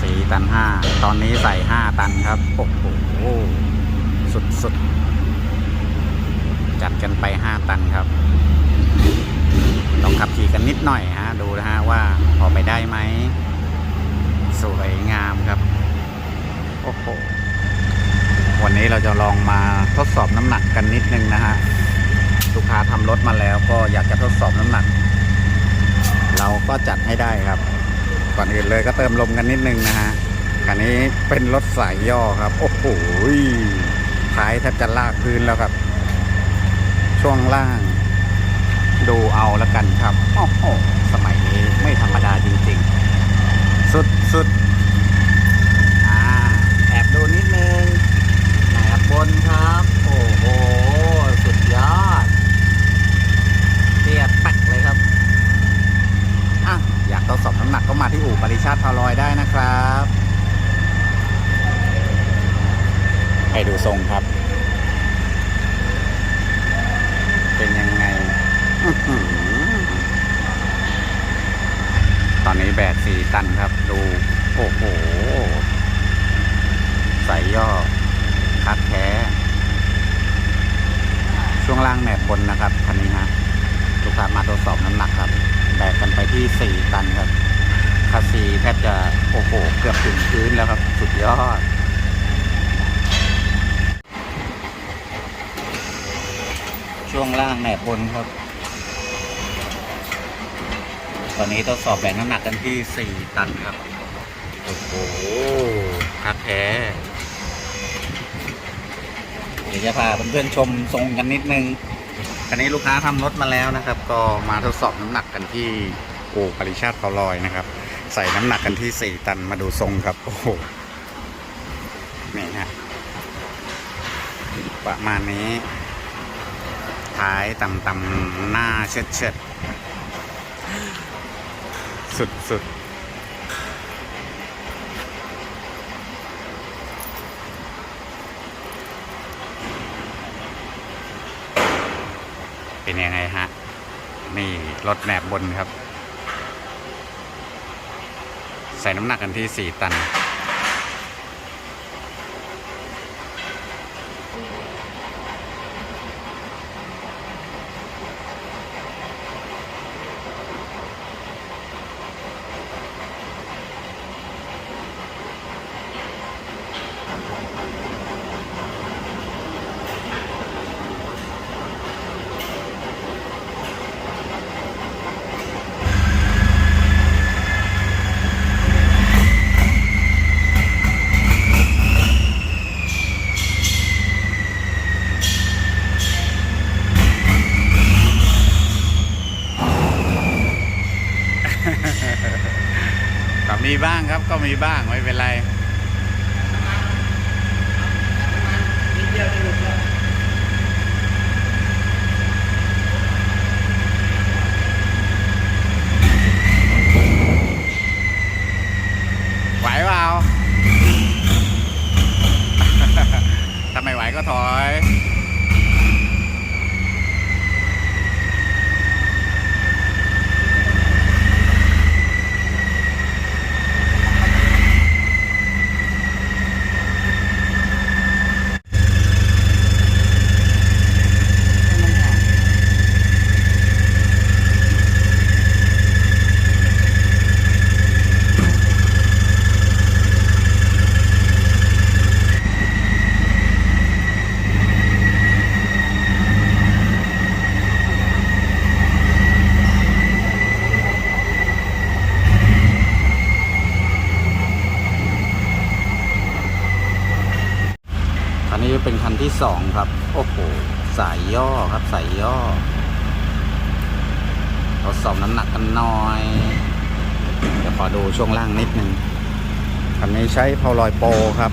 สี่ตันห้าตอนนี้ใส่ห้าตันครับ โอ้โห สุดสุดจัดกันไปห้าตันครับ ต้องขับขี่กันนิดหน่อยฮะ ดูนะฮะว่าพอไปได้ไหม สวยงามครับ โอ้โห วันนี้เราจะลองมาทดสอบน้ำหนักกันนิดนึงนะฮะลูกค้าทำรถมาแล้วก็อยากจะทดสอบน้ำหนัก เราก็จัดให้ได้ครับ ก่อนอื่นเลยก็เติมลมกันนิดนึงนะฮะคันนี้เป็นรถสายย่อครับ โอ้โหท้ายแทบจะลากพื้นแล้วครับ ช่วงล่าง ดูเอาแล้วกันครับ โอ้โห สมัยนี้ไม่ธรรมดาจริง ๆ สุดสุดอ่า แอบดูนิดนึงแอบบนครับ โอ้โห สุดยอดเทียบปักเลยครับ อะ อยากทดสอบน้ำหนักก็มาที่อู่ปริชาติพาลอยได้นะครับ ให้ดูทรงครับ เป็นยังไง ตอนนี้แบกสี่ตันครับ ดู โอ้โห ใส่ย่อ คัดแท้ ช่วงล่างแหนบบนนะครับ คันนี้ฮะลูกค้ามาทดสอบน้ำหนักครับ แบกกันไปที่ 4 ตันครับ คาซีแทบจะ โอ้โห เกือบถึงพื้นแล้วครับ สุดยอด ช่วงล่างแหนบบนครับ ตอนนี้ทดสอบแบกน้ำหนักกันที่ 4 ตันครับ โอ้โหคัดแท้เดี๋ยวจะพาเพื่อนๆชมทรงกันนิดนึง คันนี้ลูกค้าทำรถมาแล้วนะครับ ก็มาทดสอบน้ำหนักกันที่โอ้ปริชาติเขาลอยนะครับ ใส่น้ำหนักกันที่ 4 ตันมาดูทรงครับ โอ้โหนี่ฮะประมาณนี้ ท้ายต่ำๆหน้าเชิดเชิดๆสุดสุดเป็นยังไงฮะ นี่รถแหนบบนครับ ใส่น้ำหนักกันที่ 4 ตัน ก็มี บ้างครับก็มีบ้างไม่เป็นไรไหวเปล่า ถ้าไม่ไหวก็ถอย สองครับ โอ้โห สายย่อครับ สายย่อทดสอบน้ำหนักกันหน่อยเดี๋ยวขอดูช่วงล่างนิดนึงคันนี้ใช้พาวลอยโปรครับ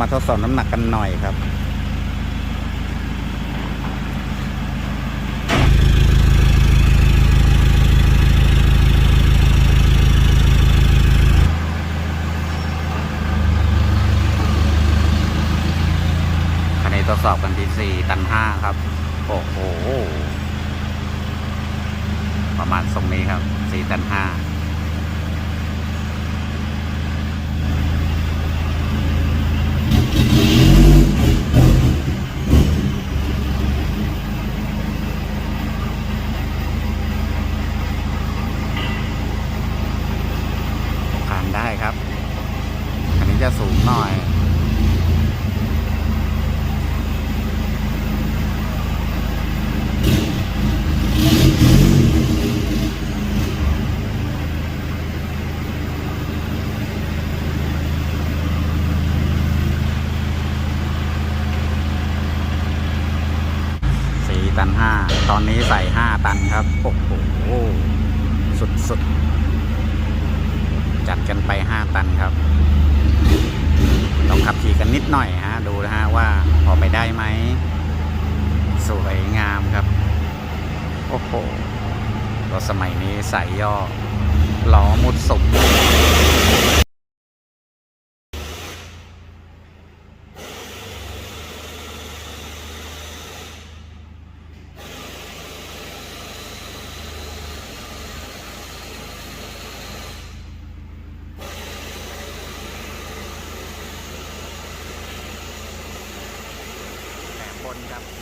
มาทดสอบน้ำหนักกันหน่อยครับคันนี้ทดสอบกันที่สี่ตันห้าครับ โอ้โห ประมาณทรงนี้ครับสี่ตันห้า ตันห้าตอนนี้ใส่ห้าตันครับ โอ้โห สุดๆจัดกันไปห้าตันครับ ต้องขับขี่กันนิดหน่อยฮะ ดูนะฮะว่าพอไปได้ไหม สวยงามครับ โอ้โหรถสมัยนี้ใส่ย่อล้อมุดสุม แถบบนครับ